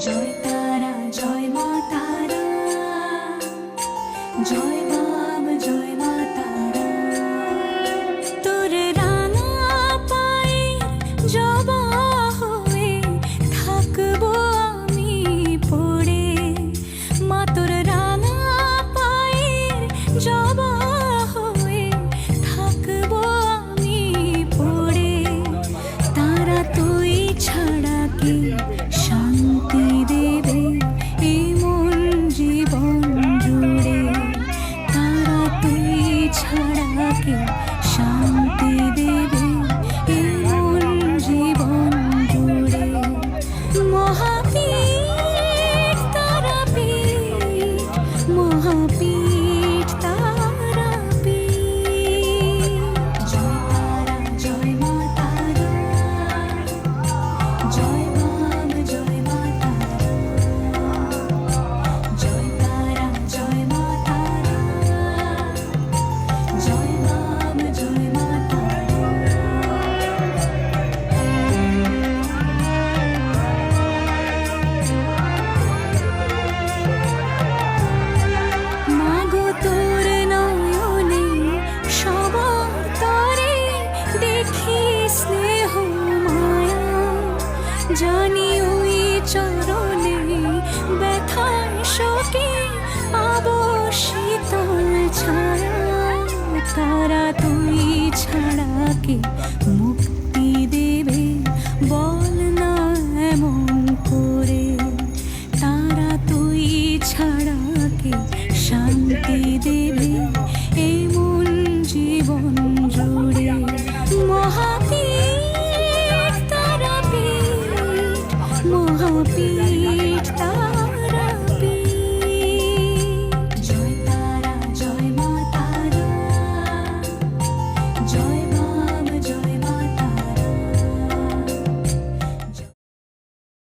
জয় তারা জয় মা তারা। জয় বাম জয় মাতা ছাড়া কেউ শান্তি জানি ওই চরণে ব্যথা শোকে আবশিত ছাড়া তারা তুই ছাড়াকে মুক্তি দেবে। বল না এমন করে, তারা তুই ছাড়াকে শান্তি দেবে।